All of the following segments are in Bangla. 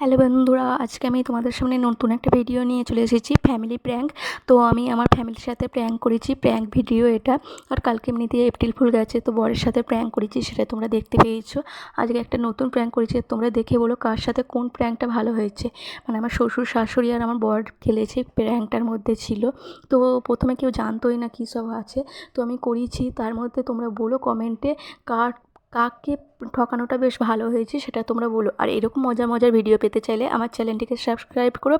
হ্যালো বন্ধুরা, আজকে আমি তোমাদের সামনে নতুন একটা ভিডিও নিয়ে চলে এসেছি ফ্যামিলি প্র্যাঙ্ক তো আমি আমার ফ্যামিলির সাথে প্র্যাঙ্ক করেছি প্র্যাঙ্ক ভিডিও এটা। আর কালকে এমনিতে এপ্রিল ফুল গেছে তো বরের সাথে প্র্যাঙ্ক করেছি, সেটা তোমরা দেখতে পেয়েছ। আজকে একটা নতুন প্র্যাঙ্ক করেছি, তোমরা দেখে বলো কার সাথে কোন প্র্যাঙ্কটা ভালো হয়েছে। মানে আমার শ্বশুর, শাশুড়ি আর আমার বর খেলেছে প্র্যাঙ্কটার মধ্যে ছিল। তো প্রথমে কেউ জানতোই না কী সব আছে। তো আমি করিয়েছি তার মধ্যে তোমরা বলো কমেন্টে কার কাকে ঠকানোটা বেশ ভালো হয়েছে সেটা তোমরা বলো। আর এরকম মজার মজার ভিডিও পেতে চাইলে আমার চ্যানেলটিকে সাবস্ক্রাইব করো।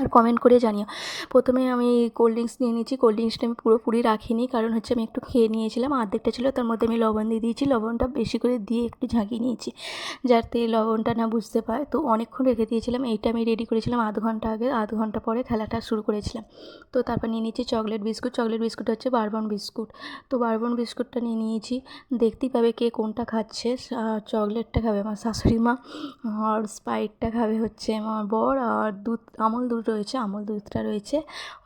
আর কমেন্ট করে জানিও। প্রথমে আমি কোল্ড ড্রিঙ্কস নিয়ে নিয়েছি কোল্ড ড্রিঙ্কসটা আমি পুরোপুরি রাখিনি, কারণ হচ্ছে আমি একটু খেয়ে নিয়েছিলাম অর্ধেকটা ছিল, তার মধ্যে আমি লবণ দিয়ে দিয়েছি, লবণটা বেশি করে দিয়ে একটু ঝাঁকিয়ে নিয়েছি, যাতে লবণটা না বুঝতে পারে তো অনেকক্ষণ রেখে দিয়েছিলাম, এইটা আমি রেডি করেছিলাম আধ ঘণ্টা আগে, আধ ঘণ্টা পরে খেলাটা শুরু করেছিলাম। তো তারপর নিয়ে নিয়েছি চকলেট বিস্কুট চকলেট বিস্কুট হচ্ছে বারবন বিস্কুট তো বারবন বিস্কুটটা নিয়ে নিয়েছি, দেখতেই পাবে কে কোনটা খাচ্ছে চকলেটটা খাবে আমার শাশুড়ি মা, আর স্প্রাইটটা খাবে হচ্ছে আমার বর, আর দুধ, আমল দুধ রয়েছে আমল দুধটা রয়েছে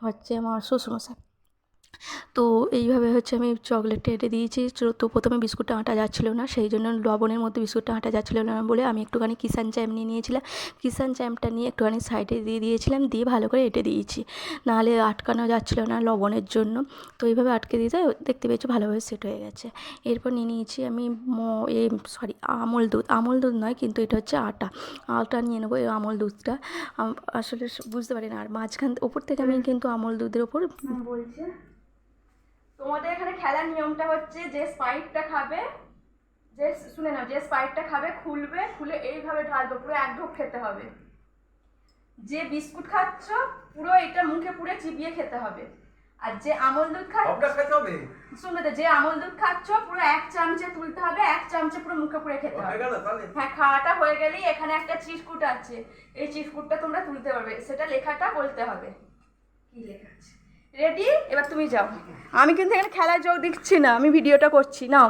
হচ্ছে আমার শ্বশুরমশাই। তো এইভাবে হচ্ছে আমি চকলেটটা এটে দিয়েছি। তো- প্রথমে বিস্কুটটা আটা যাচ্ছিল না সেই জন্য লবণের মধ্যে বিস্কুটটা আটা যাচ্ছিল না বলে আমি একটুখানি কিষান জ্যাম নিয়ে নিয়েছিলাম। কিষান জ্যামটা নিয়ে একটুখানি সাইডে দিয়ে দিয়েছিলাম দিয়ে ভালো করে এটে দিয়েছি। নাহলে আটকানো যাচ্ছিল না লবণের জন্য। তো এইভাবে আটকে দিতে দেখতে পেয়েছি ভালোভাবে সেট হয়ে গেছে। এরপর নিয়ে নিয়েছি আমি ম- এ সরি আমল দুধ। আমল দুধ নয় কিন্তু এটা হচ্ছে আটা। আটা নিয়ে নেব এই আমল দুধটা। আসলে বুঝতে পারি না আর মাঝখান ওপর থেকে আমি কিন্তু আমল দুধের ওপর বলছে। তোমাদের এখানে খেলার নিয়মটা হচ্ছে যে স্পাইটটা খাবে যে শুনে নাও যে স্পাইটটা খাবে খুলবে খুলে এইভাবে ঢালবে পুরো এক ঢোক খেতে হবে। যে বিস্কুট খাচ্ছ পুরো এটা মুখে পুরো চিবিয়ে খেতে হবে। আর যে আমল দুধ খাচ্ছ সবটা খেতে হবে? শুনবে তো যে আমল দুধ খাচ্ছ পুরো এক চামচে তুলতে হবে এক চামচে পুরো মুখে পুরে খেতে হবে। হ্যাঁ খাওয়াটা হয়ে গেলেই এখানে একটা চিটকুট আছে। এই চিটকুটটা তোমরা তুলতে পারবে সেটা লেখাটা বলতে হবে। কি লেখা আছে? রেডি এবার তুমি যাও। আমি কিন্তু এখানে খেলায় যোগ দিচ্ছি না আমি ভিডিওটা করছি নাও।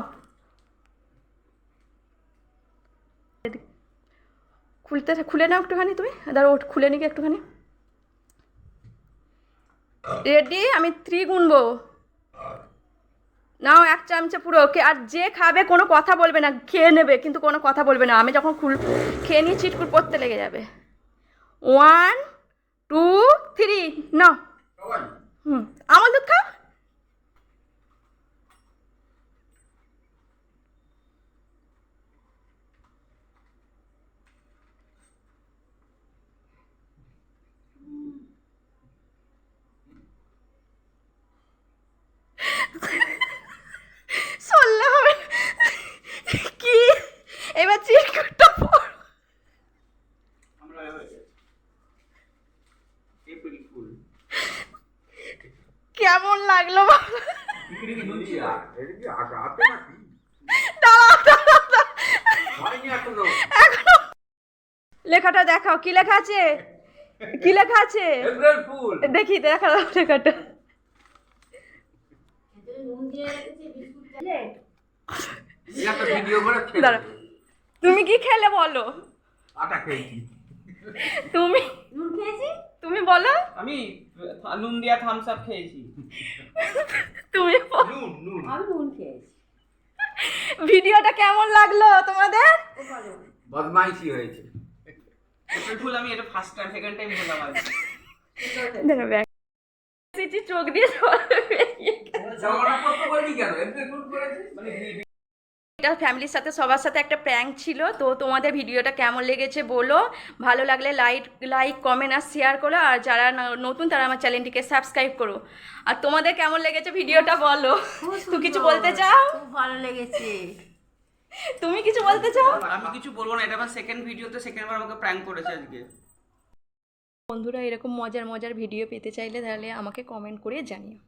খুলতে খুলে নাও একটুখানি তুমি দাঁড়ো ওঠ খুলে নিকে একটুখানি। রেডি আমি থ্রি গুনবো। নাও এক চামচে পুরো কে আর যে খাবে কোনো কথা বলবে না খেয়ে নেবে কিন্তু কোনো কথা বলবে না। আমি যখন খুল খেয়ে নিয়ে চিটকুট পড়তে লেগে যাবে। ওয়ান টু থ্রি নাও। হুম। আমল খাও চললে হবে কি এবার চিরকুটটা পড় আমরা এপ্রিল ফুল কেমন লাগল বাবা? বিক্রি কি হচ্ছে এটা কি আটা আটা নাকি দাঁড়াও দাঁড়াও দাঁড়াও। হয়নি এখনও। এখনও। লেখাটা দেখাও কি লেখা আছে? কি লেখা আছে? দেখি দেখা লেখাটা। তুমি কি খেলে বলো? আটা খেয়েছি। তুমি? তুমি বলো। আমি নুন দিয়া থামস আপ খেয়েছি। তুমি বলো। নুন নুন। খেয়েছি। ভিডিওটা কেমন লাগল তোমাদের? বদমাইশি হয়েছে। ফুল আমি এটা ফার্স্ট টাইম সেকেন্ড টাইম বললাম আজ। দেখো ব্যাগ। এসেছি, চোখ দিয়ে গেছে। জামাটা পরতে বললি কেন? ফুল করেছিস? মানে এটা ফ্যামিলির সাথে সবার সাথে একটা প্র্যাঙ্ক ছিল। তো তোমাদের ভিডিওটা কেমন লেগেছে বলো। ভালো লাগলে লাইক লাইক কমেন্ট আর শেয়ার করো। আর যারা নতুন তারা আমার চ্যানেলটিকে সাবস্ক্রাইব করো। আর তোমাদের কেমন লেগেছে ভিডিওটা বলো। তুই কিছু বলতে চাও? ভালো লেগেছে। তুমি কিছু বলতে চাও? আমি কিছু বলব না এটা আমার সেকেন্ড ভিডিওতে সেকেন্ড বার আমাকে প্র্যাঙ্ক করেছে আজকে। বন্ধুরা এরকম মজার মজার ভিডিও পেতে চাইলে তাহলে আমাকে কমেন্ট করে জানিও।